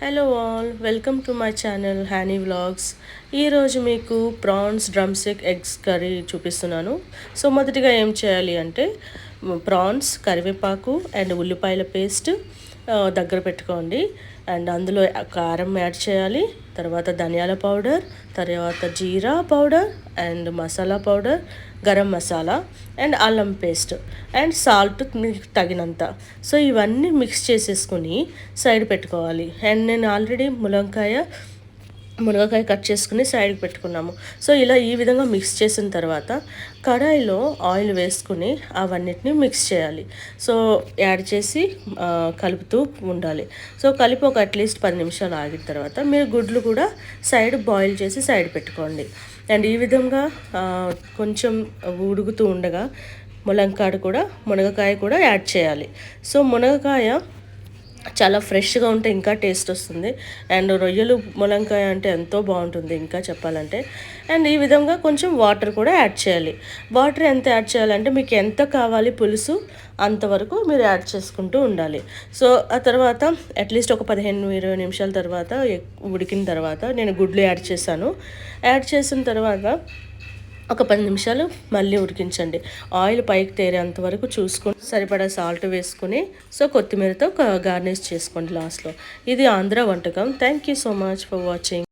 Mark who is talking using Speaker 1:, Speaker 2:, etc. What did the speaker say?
Speaker 1: Hello all welcome to my channel Honey vlogs ఈరోజు మీకు prawns drumstick eggs curry చూపిస్తున్నాను. So మొదటిగా ఏం చేయాలి అంటే ప్రాన్స్ కరివేపాకు అండ్ ఉల్లిపాయల పేస్ట్ దగ్గర పెట్టుకోండి. అండ్ అందులో కారం యాడ్ చేయాలి. తర్వాత ధనియాల పౌడర్ తర్వాత jeera powder and masala powder garam masala and అల్లం పేస్ట్ అండ్ సాల్ట్ మీకు తగినంత. సో ఇవన్నీ మిక్స్ చేసేసుకుని సైడ్ పెట్టుకోవాలి. అండ్ నేను ఆల్రెడీ ములంకాయ మునగకాయ కట్ చేసుకుని సైడ్కి పెట్టుకున్నాము. సో ఇలా ఈ విధంగా మిక్స్ చేసిన తర్వాత కడాయిలో ఆయిల్ వేసుకుని అవన్నిటిని మిక్స్ చేయాలి. సో యాడ్ చేసి కలుపుతూ ఉండాలి. సో కలిపి ఒక అట్లీస్ట్ పది నిమిషాలు ఆగిన తర్వాత మీరు గుడ్లు కూడా సైడ్ బాయిల్ చేసి సైడ్ పెట్టుకోండి. అండ్ ఈ విధంగా కొంచెం ఉడుగుతూ ఉండగా ములంకాడ కూడా మునగకాయ కూడా యాడ్ చేయాలి. సో మునగకాయ చాలా ఫ్రెష్గా ఉంటే ఇంకా టేస్ట్ వస్తుంది. అండ్ రొయ్యలు ములంకాయ అంటే ఎంతో బాగుంటుంది ఇంకా చెప్పాలంటే. అండ్ ఈ విధంగా కొంచెం వాటర్ కూడా యాడ్ చేయాలి. వాటర్ ఎంత యాడ్ చేయాలంటే మీకు ఎంత కావాలి పులుసు అంతవరకు మీరు యాడ్ చేసుకుంటూ ఉండాలి. సో ఆ తర్వాత అట్లీస్ట్ ఒక పదిహేను ఇరవై నిమిషాల తర్వాత ఉడికిన తర్వాత నేను గుడ్లు యాడ్ చేశాను. యాడ్ చేసిన తర్వాత ఒక పది నిమిషాలు మళ్ళీ ఉడికించండి. ఆయిల్ పైకి తేరేంత వరకు చూసుకొని సరిపడా సాల్ట్ వేసుకొని సో కొత్తిమీరతో గార్నిష్ చేసుకోండి లాస్ట్లో ఇది ఆంధ్ర వంటకం. Thank you so much for watching